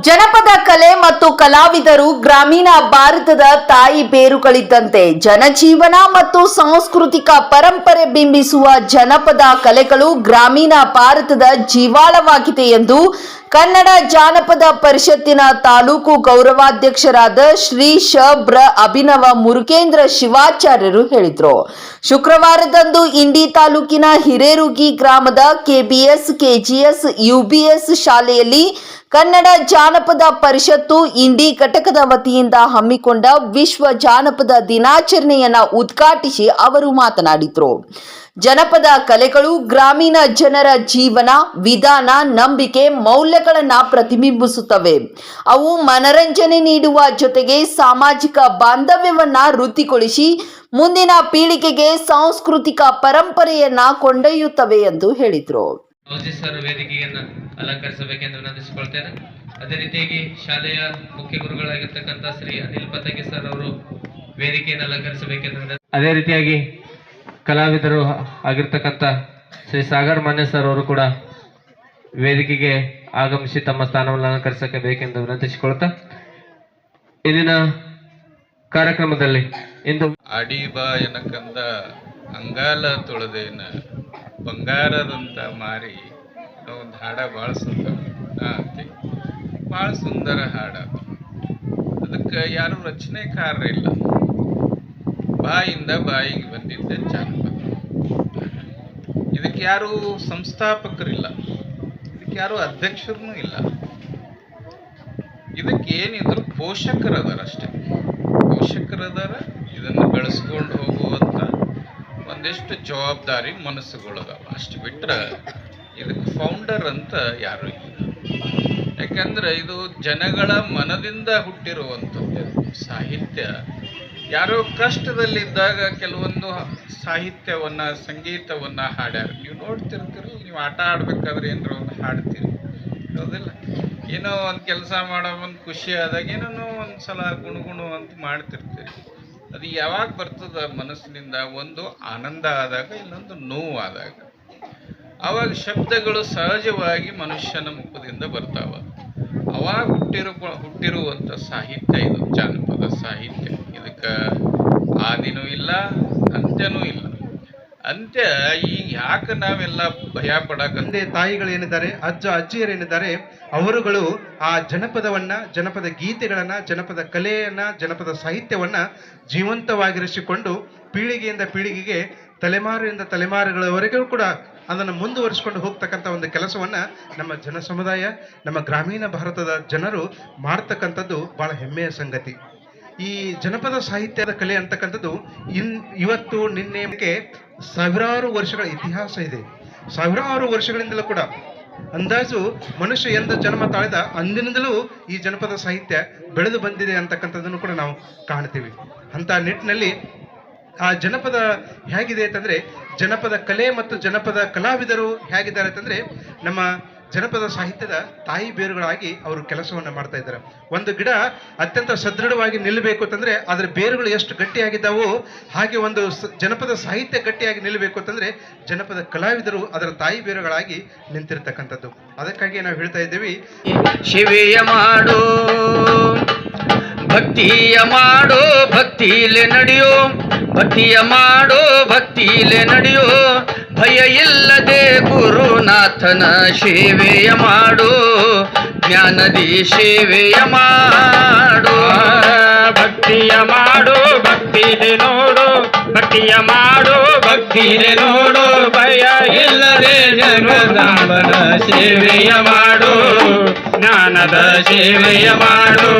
ಜನಪದ ಕಲೆ ಮತ್ತು ಕಲಾವಿದರು ಗ್ರಾಮೀಣ ಭಾರತದ ತಾಯಿ ಬೇರುಗಳಿದ್ದಂತೆ ಜನಜೀವನ ಮತ್ತು ಸಾಂಸ್ಕೃತಿಕ ಪರಂಪರೆ ಬಿಂಬಿಸುವ ಜನಪದ ಕಲೆಗಳು ಗ್ರಾಮೀಣ ಭಾರತದ ಜೀವಾಳವಾಗಿದೆ ಎಂದು ಕನ್ನಡ ಜಾನಪದ ಪರಿಷತ್ತಿನ ತಾಲೂಕು ಗೌರವಾಧ್ಯಕ್ಷರಾದ ಶ್ರೀ ಶಬ್ರ ಬ್ರ ಅಭಿನವ ಮುರುಗೇಂದ್ರ ಶಿವಾಚಾರ್ಯರು ಹೇಳಿದರು. ಶುಕ್ರವಾರದಂದು ಇಂಡಿ ತಾಲೂಕಿನ ಹಿರೇರುಗಿ ಗ್ರಾಮದ ಕೆಬಿಎಸ್, ಕೆಜಿಎಸ್, ಯುಬಿಎಸ್ ಶಾಲೆಯಲ್ಲಿ ಕನ್ನಡ ಜಾನಪದ ಪರಿಷತ್ತು ಇಂಡಿ ಘಟಕದ ವತಿಯಿಂದ ಹಮ್ಮಿಕೊಂಡ ವಿಶ್ವ ಜಾನಪದ ದಿನಾಚರಣೆಯನ್ನ ಉದ್ಘಾಟಿಸಿ ಅವರು ಮಾತನಾಡಿದರು. ಜನಪದ ಕಲೆಗಳು ಗ್ರಾಮೀಣ ಜನರ ಜೀವನ, ವಿಧಾನ, ನಂಬಿಕೆ, ಮೌಲ್ಯಗಳನ್ನು ಪ್ರತಿಬಿಂಬಿಸುತ್ತವೆ. ಅವು ಮನರಂಜನೆ ನೀಡುವ ಜೊತೆಗೆ ಸಾಮಾಜಿಕ ಬಾಂಧವ್ಯವನ್ನ ವೃದ್ಧಿಗೊಳಿಸಿ ಮುಂದಿನ ಪೀಳಿಗೆಗೆ ಸಾಂಸ್ಕೃತಿಕ ಪರಂಪರೆಯನ್ನ ಕೊಂಡೊಯ್ಯುತ್ತವೆ ಎಂದು ಹೇಳಿದರು. ಸರ್ ವೇದಿಕೆಯನ್ನು ಅಲಂಕರಿಸಬೇಕೆಂದು ವಿನಂತಿಸಿಕೊಳ್ತೇನೆ. ಅದೇ ರೀತಿಯಾಗಿ ಶಾಲೆಯ ಮುಖ್ಯ ಗುರುಗಳಾಗಿರ್ತಕ್ಕಂಥ ಶ್ರೀ ಅನಿಲ್ ಪತಂಗಿ ಸರ್ ಅವರು ವೇದಿಕೆಯನ್ನು ಅಲಂಕರಿಸಬೇಕೆಂದು ಅದೇ ರೀತಿಯಾಗಿ ಕಲಾವಿದರು ಆಗಿರ್ತಕ್ಕಂಥ ಶ್ರೀ ಸಾಗರ್ ಮಾನ್ಯ ಸರ್ ಅವರು ಕೂಡ ವೇದಿಕೆಗೆ ಆಗಮಿಸಿ ತಮ್ಮ ಸ್ಥಾನವನ್ನು ಅಲಂಕರಿಸಕ್ಕೆ ಬೇಕೆಂದು ವಿನಂತಿಸಿಕೊಳ್ತಾ ಇಂದಿನ ಕಾರ್ಯಕ್ರಮದಲ್ಲಿ ಇಂದು ಅಡಿಬಾ ಎನಕಂದ ಅಂಗಾಲ ತೊಳೆದೇನ ಬಂಗಾರದಂತ ಮಾರಿ ಒಂದು ಹಾಡ ಭಾಳ ಸುಂದರ ಅಂತೆ ಭಾಳ ಸುಂದರ ಹಾಡ. ಅದಕ್ಕೆ ಯಾರು ರಚನೆಕಾರರ ಇಲ್ಲ. ಬಾಯಿಂದ ಬಾಯಿಗೆ ಬಂದಿದ್ದ ಜಾನಪದ. ಇದಕ್ಕೆ ಯಾರು ಸಂಸ್ಥಾಪಕರಿಲ್ಲ. ಇದಕ್ಕೆ ಯಾರು ಅಧ್ಯಕ್ಷರೂ ಇಲ್ಲ. ಇದಕ್ಕೆ ಏನಿದ್ರು ಪೋಷಕರದಾರ ಅಷ್ಟೇ ಪೋಷಕರದಾರ ಇದನ್ನು ಬೆಳೆಸ್ಕೊಂಡು ಹೋಗುವಂತ ಒಂದಿಷ್ಟು ಜವಾಬ್ದಾರಿ ಮನಸ್ಸುಗಳದಾವ. ಅಷ್ಟು ಬಿಟ್ಟರೆ ಇದಕ್ಕೆ ಫೌಂಡರ್ ಅಂತ ಯಾರು ಇಲ್ಲ. ಯಾಕಂದ್ರೆ ಇದು ಜನಗಳ ಮನದಿಂದ ಹುಟ್ಟಿರುವಂಥದ್ದು. ಸಾಹಿತ್ಯ ಯಾರೋ ಕಷ್ಟದಲ್ಲಿದ್ದಾಗ ಕೆಲವೊಂದು ಸಾಹಿತ್ಯವನ್ನ, ಸಂಗೀತವನ್ನ ಹಾಡ್ಯಾರ. ನೀವು ನೋಡ್ತಿರ್ತೀರಿ, ನೀವು ಆಟ ಆಡ್ಬೇಕಾದ್ರೆ ಏನಾರ ಒಂದು ಹಾಡ್ತೀರಿ. ಹೌದಿಲ್ಲ? ಏನೋ ಒಂದು ಕೆಲಸ ಮಾಡೋ ಒಂದು ಖುಷಿ ಆದಾಗ ಏನೋ ಒಂದು ಸಲ ಗುಣಗುಣು ಅಂತ ಮಾಡ್ತಿರ್ತೀರಿ. ಅದು ಯಾವಾಗ ಬರ್ತದ ಮನಸ್ಸಿನಿಂದ? ಒಂದು ಆನಂದ ಆದಾಗ, ಇನ್ನೊಂದು ನೋವಾದಾಗ ಅವಾಗ ಶಬ್ದಗಳು ಸಹಜವಾಗಿ ಮನುಷ್ಯನ ಮುಖದಿಂದ ಬರ್ತಾವ. ಅವಾಗ ಹುಟ್ಟಿರು ಹುಟ್ಟಿರುವಂಥ ಸಾಹಿತ್ಯ ಇದು, ಜಾನಪದ ಸಾಹಿತ್ಯ. ಇದಕ್ಕೆ ಆದಿನೂ ಇಲ್ಲ, ಅಂತ್ಯನೂ ಇಲ್ಲ. ಅಂತ್ಯ ಈಗ ಯಾಕೆ ನಾವೆಲ್ಲ ಭಯ ಪಡಕ ತಂದೆ ತಾಯಿಗಳೇನಿದ್ದಾರೆ ಅಜ್ಜ ಅಜ್ಜಿಯರೇನಿದ್ದಾರೆ ಅವರುಗಳು ಆ ಜನಪದವನ್ನ, ಜನಪದ ಗೀತೆಗಳನ್ನ, ಜನಪದ ಕಲೆಯನ್ನ, ಜನಪದ ಸಾಹಿತ್ಯವನ್ನ ಜೀವಂತವಾಗಿರಿಸಿಕೊಂಡು ಪೀಳಿಗೆಯಿಂದ ಪೀಳಿಗೆಗೆ, ತಲೆಮಾರಿನಿಂದ ತಲೆಮಾರುಗಳವರೆಗೂ ಕೂಡ ಅದನ್ನು ಮುಂದುವರಿಸಿಕೊಂಡು ಹೋಗ್ತಕ್ಕಂಥ ಒಂದು ಕೆಲಸವನ್ನ ನಮ್ಮ ಜನ ಸಮುದಾಯ ನಮ್ಮ ಗ್ರಾಮೀಣ ಭಾರತದ ಜನರು ಮಾಡ್ತಕ್ಕಂಥದ್ದು ಬಹಳ ಹೆಮ್ಮೆಯ ಸಂಗತಿ. ಈ ಜನಪದ ಸಾಹಿತ್ಯದ ಕಲೆ ಅಂತಕ್ಕಂಥದ್ದು ಇನ್ ಇವತ್ತು ನಿನ್ನೆ ಸಾವಿರಾರು ವರ್ಷಗಳ ಇತಿಹಾಸ ಇದೆ. ಸಾವಿರಾರು ವರ್ಷಗಳಿಂದಲೂ ಕೂಡ ಅಂದಾಜು ಮನುಷ್ಯ ಎಂದ ಜನ್ಮ ತಾಳಿದ ಅಂದಿನಿಂದಲೂ ಈ ಜನಪದ ಸಾಹಿತ್ಯ ಬೆಳೆದು ಬಂದಿದೆ ಅಂತಕ್ಕಂಥದ್ದನ್ನು ಕೂಡ ನಾವು ಕಾಣ್ತೀವಿ. ಅಂತ ನಿಟ್ಟಿನಲ್ಲಿ ಆ ಜನಪದ ಹೇಗಿದೆ ಅಂತಂದ್ರೆ, ಜನಪದ ಕಲೆ ಮತ್ತು ಜನಪದ ಕಲಾವಿದರು ಹೇಗಿದ್ದಾರೆ ಅಂತಂದ್ರೆ, ನಮ್ಮ ಜನಪದ ಸಾಹಿತ್ಯದ ತಾಯಿ ಬೇರುಗಳಾಗಿ ಅವರು ಕೆಲಸವನ್ನು ಮಾಡ್ತಾ ಇದ್ದಾರೆ. ಒಂದು ಗಿಡ ಅತ್ಯಂತ ಸದೃಢವಾಗಿ ನಿಲ್ಲಬೇಕು ಅಂತಂದ್ರೆ ಅದರ ಬೇರುಗಳು ಎಷ್ಟು ಗಟ್ಟಿಯಾಗಿದ್ದಾವೋ ಹಾಗೆ ಒಂದು ಜನಪದ ಸಾಹಿತ್ಯ ಗಟ್ಟಿಯಾಗಿ ನಿಲ್ಲಬೇಕು ಅಂತಂದ್ರೆ ಜನಪದ ಕಲಾವಿದರು ಅದರ ತಾಯಿ ಬೇರುಗಳಾಗಿ ನಿಂತಿರ್ತಕ್ಕಂಥದ್ದು. ಅದಕ್ಕಾಗಿ ನಾವು ಹೇಳ್ತಾ ಇದ್ದೀವಿ, ಶಿವೆಯ ಮಾಡು, ಭಕ್ತಿಯ ಮಾಡು, ಭಕ್ತಿಲೆ ನಡೆಯೋ, ಭಕ್ತಿಯ ಮಾಡು, ಭಕ್ತಿಲೆ ನಡೆಯೋ ಭಯ ಇಲ್ಲದೆ ಗುರುನಾಥನ ಸೇವೆಯ ಮಾಡು, ಜ್ಞಾನದಿ ಸೇವೆಯ ಮಾಡು. ಭಕ್ತಿಯ ಮಾಡು ಭಕ್ತಿಲೆ ನೋಡು, ಭಕ್ತಿಯ ಮಾಡು ಭಕ್ತಿಲೆ ನೋಡು. ಭಯ ಇಲ್ಲದೆ ಜಗದಾಂಬನ ಸೇವೆಯ ಮಾಡು, ಜ್ಞಾನದ ಸೇವೆಯ ಮಾಡು.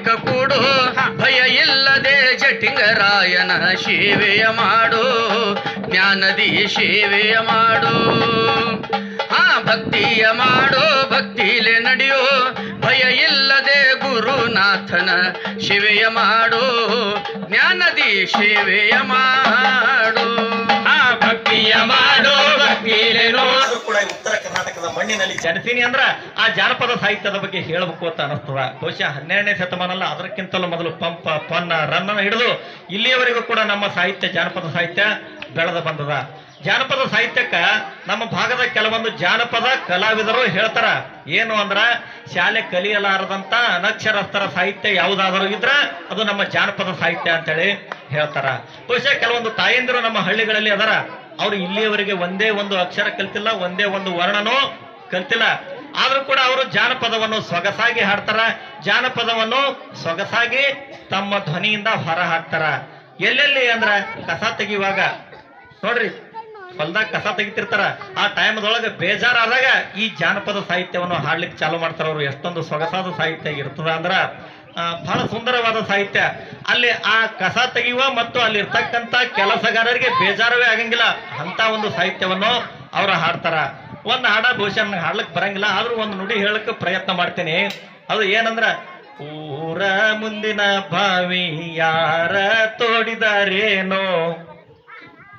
ನಾಸ್ತಿಕ ಕೂಡು. ಭಯ ಇಲ್ಲದೆ ಜಟಿಂಗರಾಯನ ಸೇವೆಯ ಮಾಡು. ಜ್ಞಾನದಿ ಸೇವೆಯ ಮಾಡು. ಆ ಭಕ್ತಿಯ ಮಾಡು, ಭಕ್ತಿಲೆ ನಡೆಯೋ. ಭಯ ಇಲ್ಲದೆ ಗುರುನಾಥನ ಶಿವೆಯ ಮಾಡು. ಜ್ಞಾನದಿ ಶಿವೆಯ ಮಾಡು. ಆ ಭಕ್ತಿಯ ಮಾಡೋ, ಭಕ್ತಿಲೆ ನೋಡು. ಕೂಡ ಕರ್ನಾಟಕದ ಮಣ್ಣಿನಲ್ಲಿ ಜನಿಸೀನಿ ಅಂದ್ರ ಆ ಜಾನಪದ ಸಾಹಿತ್ಯದ ಬಗ್ಗೆ ಹೇಳಬೇಕು ಅಂತ ಅನಿಸ್ತದ ಬಹುಶಃ ಹನ್ನೆರಡನೇ ಶತಮಾನ ಅಲ್ಲ ಅದಕ್ಕಿಂತಲೂ ಮೊದಲು ಪಂಪ, ಪನ್ನ ರನ್ನ ಹಿಡಿದು ಇಲ್ಲಿಯವರೆಗೂ ಕೂಡ ನಮ್ಮ ಸಾಹಿತ್ಯ, ಜಾನಪದ ಸಾಹಿತ್ಯ ಬೆಳೆದು ಬಂದದ. ಜಾನಪದ ಸಾಹಿತ್ಯಕ್ಕ ನಮ್ಮ ಭಾಗದ ಕೆಲವೊಂದು ಜಾನಪದ ಕಲಾವಿದರು ಹೇಳ್ತಾರ, ಏನು ಅಂದ್ರ ಶಾಲೆ ಕಲಿಯಲಾರದಂತ ಅನಕ್ಷರಸ್ಥರ ಸಾಹಿತ್ಯ ಯಾವುದಾದರೂ ಇದ್ರ ಅದು ನಮ್ಮ ಜಾನಪದ ಸಾಹಿತ್ಯ ಅಂತೇಳಿ ಹೇಳ್ತಾರ. ಬಹುಶಃ ಕೆಲವೊಂದು ತಾಯಂದಿರು ನಮ್ಮ ಹಳ್ಳಿಗಳಲ್ಲಿ ಅದರ ಅವ್ರು ಇಲ್ಲಿಯವರೆಗೆ ಒಂದೇ ಒಂದು ಅಕ್ಷರ ಕಲ್ತಿಲ್ಲ, ಒಂದೇ ಒಂದು ವರ್ಣನೂ ಕಲ್ತಿಲ್ಲ. ಆದರೂ ಕೂಡ ಅವರು ಜಾನಪದವನ್ನು ಸೊಗಸಾಗಿ ಹಾಡ್ತಾರ. ಜಾನಪದವನ್ನು ಸೊಗಸಾಗಿ ತಮ್ಮ ಧ್ವನಿಯಿಂದ ಹೊರ ಹಾಕ್ತಾರ ಎಲ್ಲೆಲ್ಲಿ ಅಂದ್ರ ಕಸ ತೆಗಿಯುವಾಗ? ನೋಡ್ರಿ, ಹೊಲ್ದಾಗ ಕಸ ತೆಗಿತಿರ್ತಾರ. ಆ ಟೈಮ್ದೊಳಗೆ ಬೇಜಾರಾದಾಗ ಈ ಜಾನಪದ ಸಾಹಿತ್ಯವನ್ನು ಹಾಡ್ಲಿಕ್ಕೆ ಚಾಲು ಮಾಡ್ತಾರ ಅವರು. ಎಷ್ಟೊಂದು ಸೊಗಸಾದ ಸಾಹಿತ್ಯ ಇರ್ತದ ಅಂದ್ರ ಬಹಳ ಸುಂದರವಾದ ಸಾಹಿತ್ಯ. ಅಲ್ಲಿ ಆ ಕಸ ತೆಗೆಯುವ ಮತ್ತು ಅಲ್ಲಿರ್ತಕ್ಕಂಥ ಕೆಲಸಗಾರರಿಗೆ ಬೇಜಾರವೇ ಆಗಂಗಿಲ್ಲ. ಅಂತ ಒಂದು ಸಾಹಿತ್ಯವನ್ನು ಅವರು ಹಾಡ್ತಾರ. ಒಂದು ಹಾಡ ಬಹುಶಃ ನನಗೆ ಹಾಡ್ಲಿಕ್ಕೆ ಬರಂಗಿಲ್ಲ, ಆದ್ರೂ ಒಂದು ನುಡಿ ಹೇಳಕ್ಕೆ ಪ್ರಯತ್ನ ಮಾಡ್ತೀನಿ. ಅದು ಏನಂದ್ರ, ಊರ ಮುಂದಿನ ಬಾವಿ ಯಾರ ತೋಡಿದಾರೇನೋ?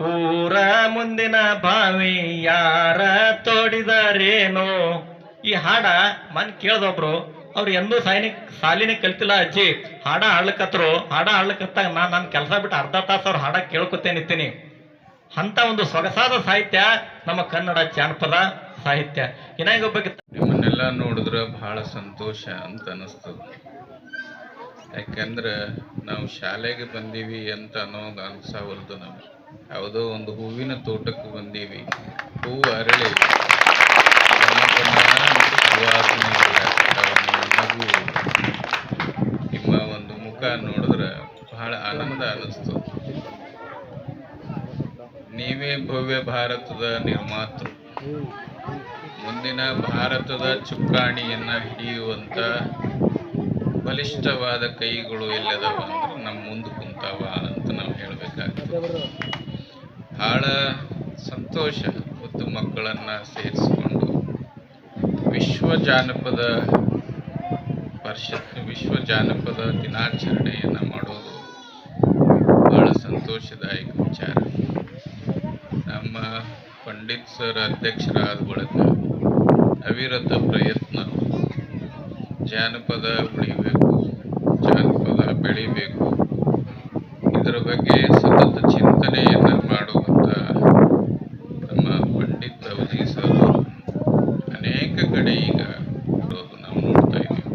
ಊರ ಮುಂದಿನ ಬಾವಿ ಯಾರ ತೋಡಿದಾರೇನೋ? ಈ ಹಾಡ ಮನ್ ಕೇಳ್ದೊಬ್ರು ಅವ್ರು ಎಂದೂ ಸಾಲಿನ ಸಾಲಿನೇ ಕಲ್ತಿಲ್ಲ ಅಜ್ಜಿ. ಹಾಡ ಹಾಡ್ಲಿಕತ್ರು ಹಾಡ ಹಾಡ್ಲಿಕತ್ತಾಗ ನಾನು ನನ್ನ ಕೆಲಸ ಬಿಟ್ಟು ಅರ್ಧ ತಾಸು ಅವ್ರು ಹಾಡ ಕೇಳ್ಕೊತೇನಿತ್ತೀನಿ ಅಂತ ಒಂದು ಸೊಗಸಾದ ಸಾಹಿತ್ಯ ನಮ್ಮ ಕನ್ನಡ ಜಾನಪದ ಸಾಹಿತ್ಯ. ಇನ್ನಾಗ ನಿಮ್ಮನ್ನೆಲ್ಲ ನೋಡಿದ್ರೆ ಬಹಳ ಸಂತೋಷ ಅಂತ ಅನಿಸ್ತದ. ಯಾಕಂದ್ರೆ ನಾವು ಶಾಲೆಗೆ ಬಂದೀವಿ ಅಂತ ಅನ್ನೋದು ಅನ್ಸಾವಲ್ದು ನಮ್ಗೆ. ಯಾವುದೋ ಒಂದು ಹೂವಿನ ತೋಟಕ್ಕೆ ಬಂದೀವಿ. ಹೂವು ಅರಳಿ. ಸುವಾಸನೆ ಉಳ್ಳಾಗ್ತಾವ. ನಿಮ್ಮ ನಗು ನಿಮ್ಮ ಒಂದು ಮುಖ ನೋಡಿದ್ರೆ ಬಹಳ ಆನಂದ ಅನಿಸ್ತು ನೀವೇ ಭವ್ಯ ಭಾರತದ ನಿರ್ಮಾತೃ. ಮುಂದಿನ ಭಾರತದ ಚುಕ್ಕಾಣಿಯನ್ನ ಹಿಡಿಯುವಂತ ಬಲಿಷ್ಠವಾದ ಕೈಗಳು ಎಲ್ಲದವ ಅಂದ್ರೆ ನಮ್ಮ ಮುಂದೆ ಕುಂತಾವ ಅಂತ ನಾವು ಹೇಳ್ಬೇಕಾಗ್ತದೆ. ಬಹಳ ಸಂತೋಷ ಮತ್ತು ಮಕ್ಕಳನ್ನ ಸೇರಿಸಿಕೊಂಡು ವಿಶ್ವ ಜಾನಪದ ಪರಿಷತ್ ವಿಶ್ವ ಜಾನಪದ ದಿನಾಚರಣೆಯನ್ನು ಮಾಡೋದು ಬಹಳ ಸಂತೋಷದಾಯಕ ವಿಚಾರ. ನಮ್ಮ ಪಂಡಿತ್ ಸರ್ ಅಧ್ಯಕ್ಷರಾದ ಬಳಿಕ ಅವಿರತ ಪ್ರಯತ್ನ. ಜಾನಪದ ಉಳಿಬೇಕು, ಜಾನಪದ ಬೆಳಿಬೇಕು. ಇದರ ಬಗ್ಗೆ ಸತತ ಚಿಂತನೆಯನ್ನು ಮಾಡುವಂತ ನಮ್ಮ ಪಂಡಿತ್ ಅವಧಿ ಸರ್ ಅನೇಕ ಕಡೆ ಈಗ ನಾವು ನೋಡ್ತಾ ಇದ್ದೀವಿ.